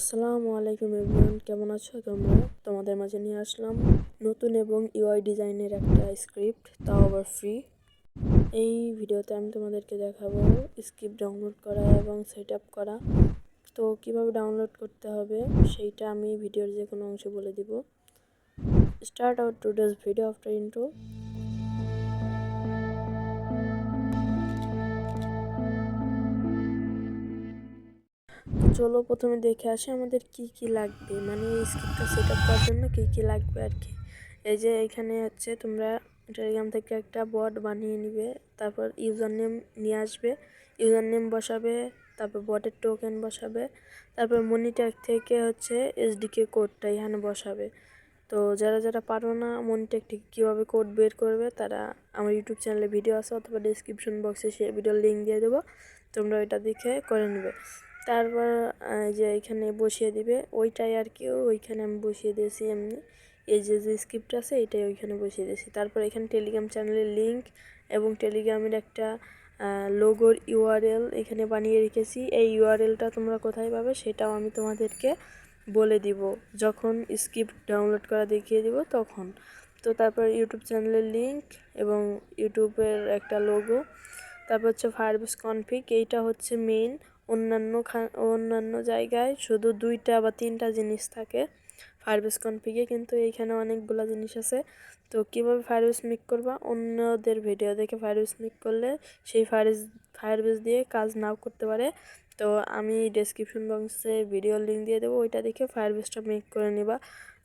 আসসালামু আলাইকুম এভরিওয়ান, কেমন আছো? তোমরা তোমাদের মাঝে নিয়ে আসলাম নতুন এবং ইউআই ডিজাইনের একটা স্ক্রিপ্ট তাও আবার ফ্রি এই ভিডিওতে আমি তোমাদেরকে দেখাবো স্ক্রিপ্ট ডাউনলোড করা এবং সেট আপ করা। তো কীভাবে ডাউনলোড করতে হবে, সেইটা আমি ভিডিওর যে কোনো অংশে বলে দিব। Start out today's video after intro চলো প্রথমে দেখে আসি আমাদের কি কি লাগবে। মানে এই স্ক্রিপ্টটা সেট আপ করার জন্য কী কী লাগবে আর কি এই যে এখানে হচ্ছে তোমরা টেলিগ্রাম থেকে একটা বট বানিয়ে নিবে, তারপর ইউজার নেম নিয়ে আসবে ইউজার নেম বসাবে, তারপর বটের টোকেন বসাবে, তারপর মনিট্যাগ থেকে হচ্ছে এসডিকে কোডটা এখানে বসাবে। তো যারা যারা পারো না মনিট্যাগ ঠিক কীভাবে কোড বের করবে, তারা আমার ইউটিউব চ্যানেলে ভিডিও আছে, অথবা ডিসক্রিপশন বক্সে সে ভিডিওর লিঙ্ক দিয়ে দেবো, তোমরা ওইটা দেখে করে নেবে। তারপর যে এখানে বসিয়ে দিবে। ওইটাই আর কি, ওইখানে আমি বসিয়ে দিয়েছি এমনি। এই যে যে স্ক্রিপ্ট আছে, এটাই ওইখানে বসিয়ে দিয়েছি। তারপর এখানে টেলিগ্রাম চ্যানেলের লিঙ্ক এবং টেলিগ্রামের একটা লোগোর ইউআরএল এখানে বানিয়ে রেখেছি। এই ইউআরএলটা তোমরা কোথায় পাবে সেটাও আমি তোমাদেরকে বলে দিব। যখন স্ক্রিপ্ট ডাউনলোড করা দেখিয়ে দিব, তখন। তো তারপর ইউটিউব চ্যানেলের লিঙ্ক এবং ইউটিউবের একটা লোগো তারপর হচ্ছে ফায়ারবেস কনফিক এইটা হচ্ছে মেইন অন্যান্য অন্যান্য জায়গায় শুধু দুইটা বা তিনটা জিনিস থাকে ফায়ারবেস কনফিগে কিন্তু এইখানে অনেকগুলো জিনিস আছে। তো কীভাবে ফায়ারবেস মিক করবা? অন্যদের ভিডিও দেখে ফায়ারবেস মিক করলে সেই ফায়ারবেস ফায়ারবেস দিয়ে কাজ নাও করতে পারে। তো আমি ডেসক্রিপশন বক্সে ভিডিও লিঙ্ক দিয়ে দেবো, ওইটা দেখে ফায়ারবেসটা মেক করে নিবা।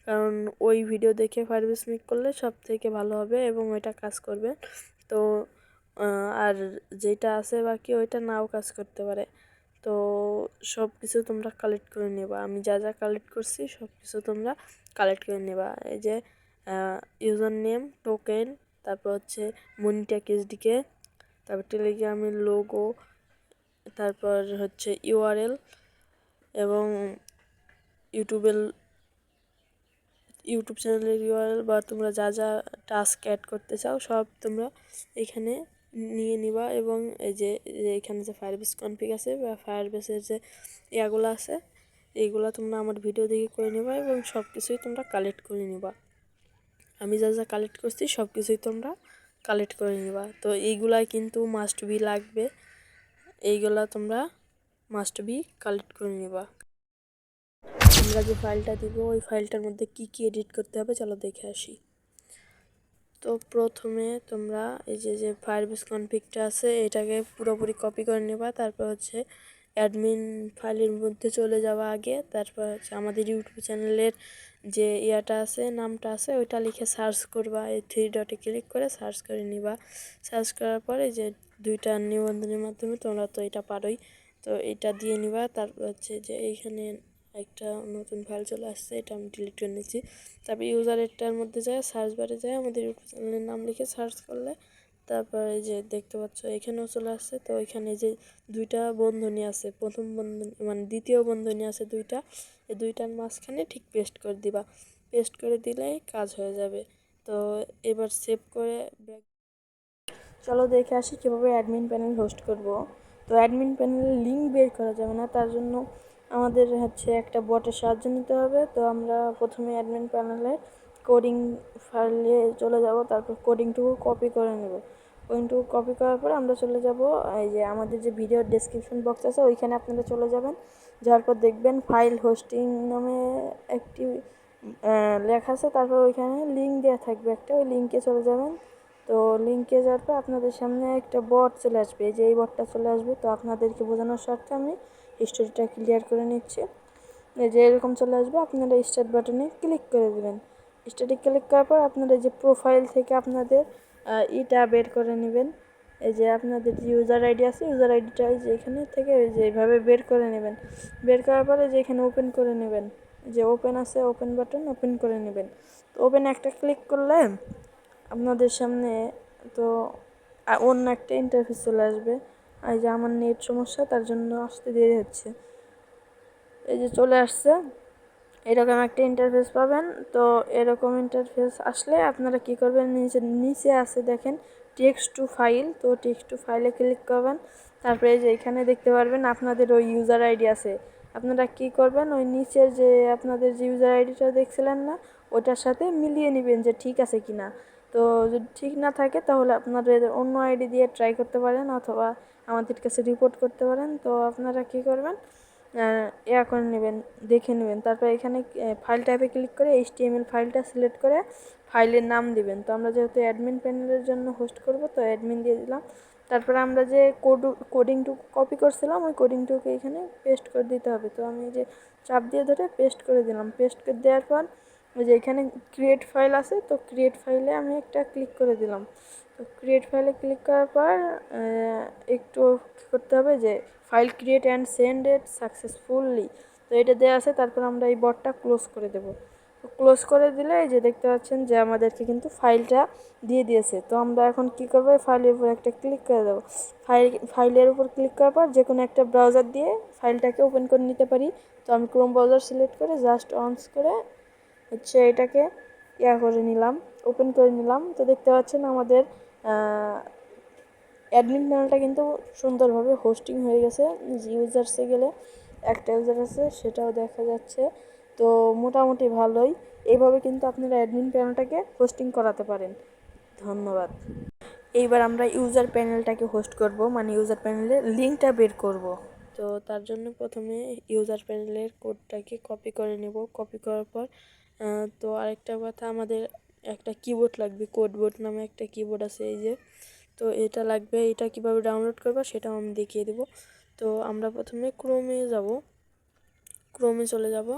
কারণ ওই ভিডিও দেখে ফায়ারবেস মেক করলে সব থেকে ভালো হবে এবং ওইটা কাজ করবে। তো আর যেটা আছে বাকি, ওইটা নাও কাজ করতে পারে। তো সব কিছু তোমরা কালেক্ট করে নেবা। আমি যা যা কালেক্ট করছি সব কিছু তোমরা কালেক্ট করে নেবা। এই যে ইউজার নেম টোকেন তারপর হচ্ছে মনিট্যাক এসডিকে তারপর টেলিগ্রামের লোগো তারপর হচ্ছে ইউআরএল এবং ইউটিউবের ইউটিউব চ্যানেলের ইউআরএল বা তোমরা যা যা টাস্ক অ্যাড করতে চাও সব তোমরা এখানে নিয়ে নিবা এবং এই যে এখানে যে ফায়ার ফায়ারবেস কনফিগ আছে, বা ফায়ার ফায়ারবেসের যে ইয়াগুলো আছে এইগুলো তোমরা আমার ভিডিও দেখে করে নেবা এবং সব কিছুই তোমরা কালেক্ট করে নিবা। আমি যা যা কালেক্ট করছি সব কিছুই তোমরা কালেক্ট করে নিবা। তো এইগুলাই কিন্তু মাস্ট বি লাগবে। এইগুলা তোমরা মাস্ট বি কালেক্ট করে নিবা। আমরা যে ফাইলটা দিব, ওই ফাইলটার মধ্যে কি কি এডিট করতে হবে, চলো দেখে আসি। তো প্রথমে তোমরা এই যে যে ফায়ারবেস কনফিগটা আছে, এটাকে পুরোপুরি কপি করে নেবা। তারপর হচ্ছে অ্যাডমিন ফাইলের মধ্যে চলে যাওয়া আগে। তারপর হচ্ছে আমাদের ইউটিউব চ্যানেলের যে ইয়াটা আছে, নামটা আছে, ওইটা লিখে সার্চ করবা। এই থ্রি ডটে ক্লিক করে সার্চ করে নিবা। সার্চ করার পরে যে দুইটা নিবন্ধনের মাধ্যমে তোমরা তো এটা পারোই। তো এটা দিয়ে নিবা। তারপর হচ্ছে যে এইখানে একটা নতুন ফাইল চলে আসছে, এটা আমি ডিলিট করে নিচ্ছি তারপর ইউজার ইউজারেরটার মধ্যে যায় সার্চ বারে যায়, আমাদের ইউটিউব চ্যানেলের নাম লিখে সার্চ করলে, তারপর যে দেখতে পাচ্ছ, এখানেও চলে আসছে। তো এখানে যে দুইটা বন্ধনী আছে, প্রথম বন্ধনী মানে দ্বিতীয় বন্ধনী আছে দুইটা, এই দুইটার মাঝখানে ঠিক পেস্ট করে দিবা। পেস্ট করে দিলেই কাজ হয়ে যাবে। তো এবার সেভ করে ব্যাক চলো দেখে আসি কীভাবে অ্যাডমিন প্যানেল হোস্ট করব। তো অ্যাডমিন প্যানেলের লিঙ্ক বের করা যাবে না, তার জন্য আমাদের হচ্ছে একটা বটের সাহায্য নিতে হবে। তো আমরা প্রথমে অ্যাডমিন প্যানেলে কোডিং ফাইলে চলে যাব, তারপর কোডিংটুকু কপি করে নেব। কোডিংটুকু কপি করার পর আমরা চলে যাব, এই যে আমাদের যে ভিডিও ডেসক্রিপশন বক্স আছে, ওইখানে আপনারা চলে যাবেন। যাওয়ার পর দেখবেন ফাইল হোস্টিং নামে একটি লেখা আছে, তারপর ওইখানে লিঙ্ক দেওয়া থাকবে একটা, ওই লিঙ্কে চলে যাবেন। তো লিঙ্কে যাওয়ার পর আপনাদের সামনে একটা বট চলে আসবে। যে এই বটটা চলে আসবে, তো আপনাদেরকে বোঝানোর স্বার্থে আমি হিস্টোরিটা ক্লিয়ার করে নিচ্ছি। যে এরকম চলে আসবে, আপনারা স্টার্ট বাটনে ক্লিক করে দেবেন। স্টার্টে ক্লিক করার পর আপনারা যে প্রোফাইল থেকে আপনাদের ইটা বের করে নেবেন। এই যে আপনাদের যে ইউজার আইডি আছে ইউজার আইডিটা যে এখানে থেকে যে এইভাবে বের করে নেবেন। বের করার পরে যে এখানে ওপেন করে নেবেন। যে ওপেন আছে ওপেন বাটন ওপেন করে নেবেন। তো ওপেন একটা ক্লিক করলে আপনাদের সামনে তো অন্য একটা ইন্টারফেস চলে আসবে। এই যে আমার নেট সমস্যা, তার জন্য আসতে দেরি হচ্ছে। এই যে চলে আসছে। এরকম একটা ইন্টারফেস পাবেন। তো এরকম ইন্টারফেস আসলে আপনারা কি করবেন? নিচে নিচে আছে দেখেন টেক্সট টু ফাইল তো টেক্সট টু ফাইলে ক্লিক করবেন। তারপরে যে এখানে দেখতে পারবেন আপনাদের ওই ইউজার আইডি আছে। আপনারা কি করবেন? ওই নিচের যে আপনাদের যে ইউজার আইডিটা দেখছিলেন না, ওটার সাথে মিলিয়ে নেবেন যে ঠিক আছে কি না তো যদি ঠিক না থাকে, তাহলে আপনাদের অন্য আইডি দিয়ে ট্রাই করতে পারেন, অথবা আমাদের কাছে রিপোর্ট করতে পারেন। তো আপনারা কি করবেন? ইয়া করে নেবেন, দেখে নেবেন। তারপর এখানে ফাইল টাইপে ক্লিক করে এইচটিএমএল ফাইলটা সিলেক্ট করে ফাইলের নাম দিবেন। তো আমরা যেহেতু অ্যাডমিন প্যানেলের জন্য হোস্ট করব, তো অ্যাডমিন দিয়ে দিলাম। তারপরে আমরা যে কোড কোডিংটুকু কপি করছিলাম, ওই কোডিংটুকু এখানে পেস্ট করে দিতে হবে। তো আমি যে চাপ দিয়ে ধরে পেস্ট করে দিলাম। পেস্ট করে দেওয়ার পর ওই যে এখানে ক্রিয়েট ফাইল আছে, তো ক্রিয়েট ফাইলে আমি একটা ক্লিক করে দিলাম। তো ক্রিয়েট ফাইলে ক্লিক করার পর একটু করতে হবে যে ফাইল ক্রিয়েট অ্যান্ড সেন্ড এড সাকসেসফুলি তো এটা দেওয়া আছে, তারপর আমরা এই বটটা ক্লোজ করে দেবো। তো ক্লোজ করে দিলে এই যে দেখতে পাচ্ছেন যে আমাদেরকে কিন্তু ফাইলটা দিয়ে দিয়েছে। তো আমরা এখন কি করব ফাইলের উপর একটা ক্লিক করে দেবো। ফাইল ফাইলের উপর ক্লিক করার পর যে কোনো একটা ব্রাউজার দিয়ে ফাইলটাকে ওপেন করে নিতে পারি। তো আমি ক্রোম ব্রাউজার সিলেক্ট করে জাস্ট অনস করে হচ্ছে এটাকে ইয়া করে নিলাম ওপেন করে নিলাম। তো দেখতে পাচ্ছেন আমাদের অ্যাডমিন প্যানেলটা কিন্তু সুন্দরভাবে হোস্টিং হয়ে গেছে। ইউজার্সে গেলে একটা ইউজার আছে, সেটাও দেখা যাচ্ছে। তো মোটামুটি ভালোই। এইভাবে কিন্তু আপনারা অ্যাডমিন প্যানেলটাকে হোস্টিং করাতে পারেন। ধন্যবাদ। এইবার আমরা ইউজার প্যানেলটাকে হোস্ট করব মানে ইউজার প্যানেলের লিঙ্কটা বের করব। তো তার জন্য প্রথমে ইউজার প্যানেলের কোডটাকে কপি করে নেব। কপি করার পর তো আরেকটা কথা, আমাদের একটা কিবোর্ড লাগবে কোডবোর্ড নামে একটা কিবোর্ড আছে এই যে। তো এটা লাগবে, এটা কীভাবে ডাউনলোড করব সেটাও আমি দেখিয়ে দেবো। তো আমরা প্রথমে ক্রোমে যাব। ক্রোমে চলে যাব।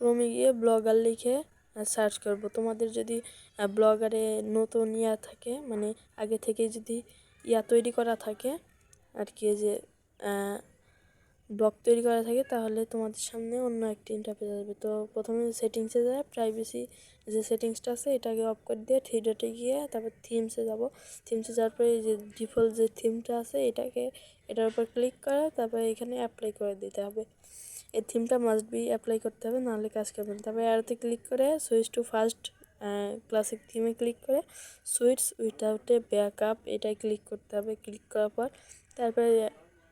ক্রোমে গিয়ে ব্লগার লিখে সার্চ করব। তোমাদের যদি ব্লগারে নতুন ইয়া থাকে মানে আগে থেকে যদি ইয়া তৈরি করা থাকে, আর কি যে ব্লগ তৈরি করা থাকে, তাহলে তোমাদের সামনে অন্য একটি ইন্টারফেস আসবে। তো প্রথমে সেটিংসে যায় প্রাইভেসি যে সেটিংসটা আছে, এটাকে অফ করে দিয়ে থ্রি ডটে গিয়ে তারপর থিমসে যাব। থিমসে যাওয়ার পরে যে ডিফল্ট যে থিমটা আছে, এটাকে, এটার উপর ক্লিক করে, তারপরে এখানে অ্যাপ্লাই করে দিতে হবে। এই থিমটা মাস্ট বি অ্যাপ্লাই করতে হবে, নাহলে কাজ করবে না। তারপরে আরতে ক্লিক করে সুইচ টু ফার্স্ট ক্লাসিক থিমে ক্লিক করে সুইটস উইথাউটে ব্যাক আপ এটাই ক্লিক করতে হবে। ক্লিক করার পর তারপরে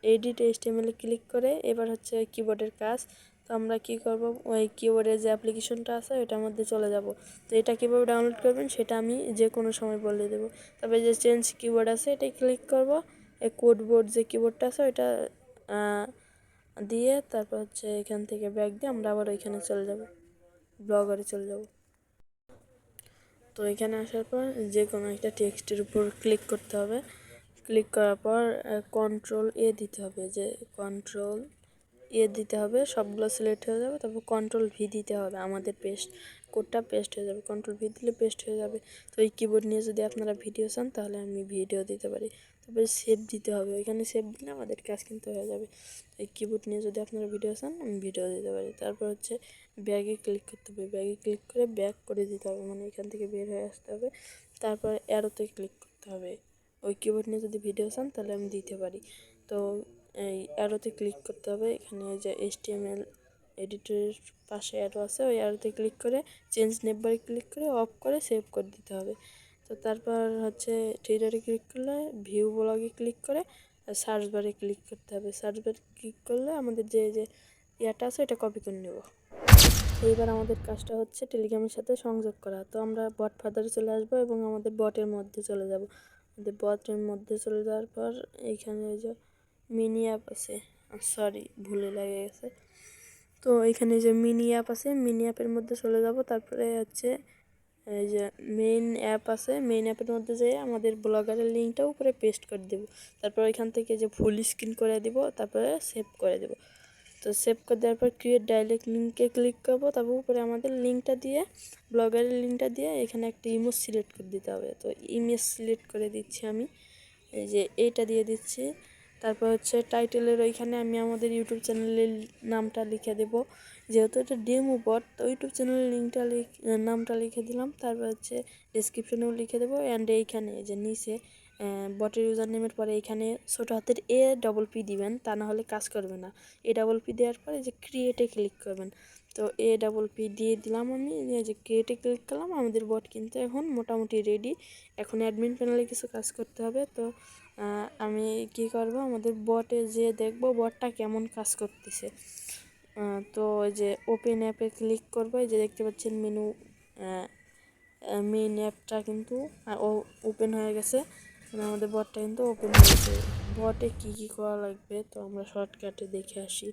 এডিট এইচটিএমএলে ক্লিক করে এবার হচ্ছে কিবোর্ডের কাজ। তো আমরা কি করব? ওই কিবোর্ডের যে অ্যাপ্লিকেশনটা আছে, ওইটার মধ্যে চলে যাব। তো এটা কীভাবে ডাউনলোড করবেন সেটা আমি যে কোনো সময় বলে দেবো। তারপরে যে চেঞ্জ কিবোর্ড আছে, এটাই ক্লিক করব। এই কোডবোর্ড যে কিবোর্ডটা আছে, ওইটা দিয়ে তারপর হচ্ছে এখান থেকে ব্যাগ দিয়ে আমরা আবার ওইখানে চলে যাব। ব্লগারে চলে যাব। তো এখানে আসার পর যে কোনো একটা টেক্সটের উপর ক্লিক করতে হবে। ক্লিক করার পর কন্ট্রোল এ দিতে হবে। যে কন্ট্রোল এ দিতে হবে, সবগুলো সিলেক্ট হয়ে যাবে। তারপর কন্ট্রোল ভি দিতে হবে। আমাদের পেস্ট কোডটা পেস্ট হয়ে যাবে। কন্ট্রোল ভি দিলে পেস্ট হয়ে যাবে। তো এই কিবোর্ড নিয়ে যদি আপনারা ভিডিও চান, তাহলে আমি ভিডিও দিতে পারি। তারপরে সেভ দিতে হবে। ওইখানে সেভ দিলে আমাদের কাজ কিন্তু হয়ে যাবে। এই কিবোর্ড নিয়ে যদি আপনারা ভিডিও চান, আমি ভিডিও দিতে পারি। তারপর হচ্ছে ব্যাগে ক্লিক করতে হবে। ব্যাগে ক্লিক করে ব্যাক করে দিতে হবে। মানে এখান থেকে বের হয়ে আসতে হবে। তারপর অ্যারোতে ক্লিক করতে হবে। ওই কিবোর্ড নিয়ে যদি ভিডিও চান, তাহলে আমি দিতে পারি। তো এই অ্যারোতে ক্লিক করতে হবে। এখানে যে এইচ টি এম এল এডিটরের পাশে অ্যারো আছে, ওই অ্যারোতে ক্লিক করে চেঞ্জ নেটবারে ক্লিক করে অফ করে সেভ করে দিতে হবে। তো তারপর হচ্ছে ট্রেডারে ক্লিক করলে ভিউ ব্লগে ক্লিক করে সার্চ বারে ক্লিক করতে হবে। সার্চ বারে ক্লিক করলে আমাদের যে যে ইয়াটা আছে এটা কপি করে নেব। এইবার আমাদের কাজটা হচ্ছে টেলিগ্রামের সাথে সংযোগ করা। তো আমরা বট ফাদারে চলে আসব এবং আমাদের বটের মধ্যে চলে যাব। আমাদের বটের মধ্যে চলে যাওয়ার পর এইখানে ওই যে মিনি অ্যাপ আছে। সরি ভুলে লাগে গেছে। তো এখানে যে মিনি অ্যাপ আছে মিনি অ্যাপের মধ্যে চলে যাব। তারপরে হচ্ছে এই যে মেইন অ্যাপ আছে মেইন অ্যাপের মধ্যে যেয়ে আমাদের ব্লগারের লিঙ্কটা উপরে পেস্ট করে দেবো। তারপর এখান থেকে যে ফুল স্ক্রিন করে দিব, তারপরে সেভ করে দেবো। তো সেভ করে দেওয়ার পর ক্রিয়েট ডাইরেক্ট লিঙ্কে ক্লিক করব। তারপর উপরে আমাদের লিঙ্কটা দিয়ে ব্লগারের লিঙ্কটা দিয়ে এখানে একটা ইমেজ সিলেক্ট করে দিতে হবে। তো ইমেজ সিলেক্ট করে দিচ্ছি আমি। এই যে এইটা দিয়ে দিচ্ছি। তারপর হচ্ছে টাইটেলের ওইখানে আমি আমাদের ইউটিউব চ্যানেলের নামটা লিখে দেব। যেহেতু এটা ডেমো বট তো ইউটিউব চ্যানেলের লিঙ্কটা নামটা লিখে দিলাম। তারপর হচ্ছে ডিসক্রিপশনেও লিখে দেবো। অ্যান্ড এইখানে যে নিচে বটের ইউজার নেমের পরে এখানে ছোটো হাতের এ ডবল পি দিবেন, তা না হলে কাজ করবে না। এ ডাবল পি দেওয়ার পরে যে ক্রিয়েটে ক্লিক করবেন। তো এ ডাবল পি দিয়ে দিলাম আমি যে ক্রিয়েটে ক্লিক করলাম, আমাদের বট কিন্তু এখন মোটামুটি রেডি এখন অ্যাডমিন প্যানেলে কিছু কাজ করতে হবে, তো আমি কি করব, আমাদের বটে যে দেখব বটটা কেমন কাজ করতেছে। তো যে ওপেন অ্যাপে ক্লিক করব যে দেখতে পাচ্ছেন মেনু মেন অ্যাপটা কিন্তু ওপেন হয়ে গেছে। মানে আমাদের বটটা কিন্তু ওপেন হয়েছে। বটে কী কী করা লাগবে? তো আমরা শর্টকাটে দেখে আসি।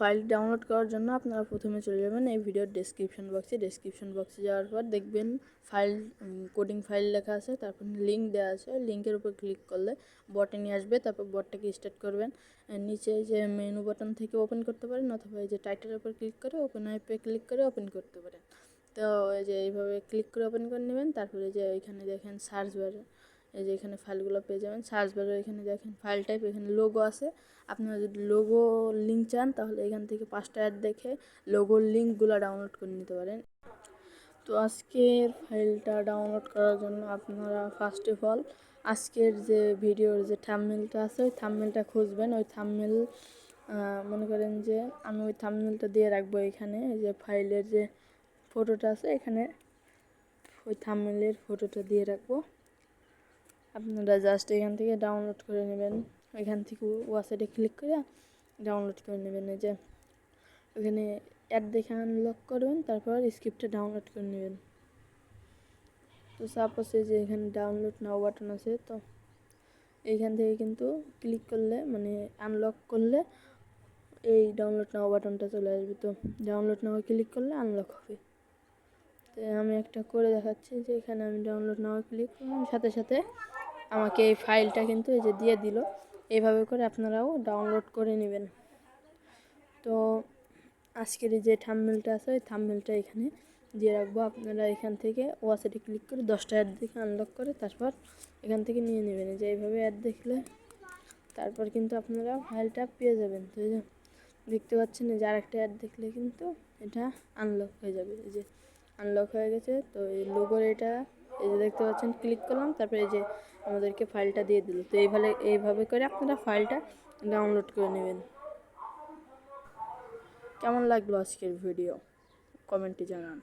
ফাইল ডাউনলোড করার জন্য আপনারা প্রথমে চলে যাবেন এই ভিডিওর ডেসক্রিপশন বক্সে ডেসক্রিপশন বক্সে যাওয়ার পর দেখবেন ফাইল কোডিং ফাইল লেখা আছে, তারপর লিঙ্ক দেওয়া আছে। লিঙ্কের উপর ক্লিক করলে বটে নিয়ে আসবে, তারপর বটটাকে স্টার্ট করবেন। নিচে যে মেনু বাটন থেকে ওপেন করতে পারেন, অথবা এই যে টাইটেলের উপর ক্লিক করে ওপেন অ্যাপে ক্লিক করে ওপেন করতে পারেন। তো এই যে এইভাবে ক্লিক করে ওপেন করে নেবেন, তারপরে যে এখানে দেখেন সার্চ বারে এই যে এখানে ফাইলগুলো পেয়ে যাবেন। সার্চ বারে এখানে দেখেন ফাইল টাইপ, এখানে লোগো আছে। আপনারা যদি লোগো লিঙ্ক চান, তাহলে এখান থেকে পাঁচটা অ্যাড দেখে লোগোর লিঙ্কগুলো ডাউনলোড করে নিতে পারেন। তো আজকের ফাইলটা ডাউনলোড করার জন্য আপনারা ফার্স্ট অফ অল আজকের যে ভিডিওর যে থামমেলটা আছে, ওই থামমেলটা খুঁজবেন। ওই থামমেল মনে করেন যে আমি ওই থামমেলটা দিয়ে রাখব এখানে। যে ফাইলের যে ফটোটা আছে, এখানে ওই থামমেলের ফটোটা দিয়ে রাখব। আপনারা জাস্ট এখান থেকে ডাউনলোড করে নেবেন। এখান থেকে ওয়াসাইটে ক্লিক করে ডাউনলোড করে নেবেন। এই যে ওখানে অ্যাড দেখে আনলক করবেন, তারপর স্ক্রিপ্টটা ডাউনলোড করে নেবেন। তো সাপোজ এই যে এখানে ডাউনলোড নাও বাটন আছে, তো এইখান থেকে কিন্তু ক্লিক করলে মানে আনলক করলে এই ডাউনলোড নাও বাটনটা চলে আসবে। তো ডাউনলোড নাও ক্লিক করলে আনলক হবে। তো আমি একটা করে দেখাচ্ছি যে এখানে আমি ডাউনলোড নাও ক্লিক করলাম, সাথে সাথে আমাকে এই ফাইলটা কিন্তু এই যে দিয়ে দিল। এইভাবে করে আপনারাও ডাউনলোড করে নেবেন। তো আজকের যে থামমেলটা আছে, ওই থামমেলটা এখানে দিয়ে রাখব। আপনারা এখান থেকে ওয়াসাইটে ক্লিক করে দশটা অ্যাড দেখে আনলক করে তারপর এখান থেকে নিয়ে নেবেন। যে এইভাবে অ্যাড দেখলে তারপর কিন্তু আপনারা ফাইলটা পেয়ে যাবেন। তো এই যে দেখতে পাচ্ছেন যে আরেকটা অ্যাড দেখলে কিন্তু এটা আনলক হয়ে যাবে। এই যে আনলক হয়ে গেছে, তো এই লোগোর এটা এই যে দেখতে পাচ্ছেন ক্লিক করলাম। তারপরে এই যে আমাদেরকে ফাইলটা দিয়ে দিল। তো এইভাবে এইভাবে করে আপনারা ফাইলটা ডাউনলোড করে নেবেন। কেমন লাগল আজকের ভিডিও কমেন্টে জানান।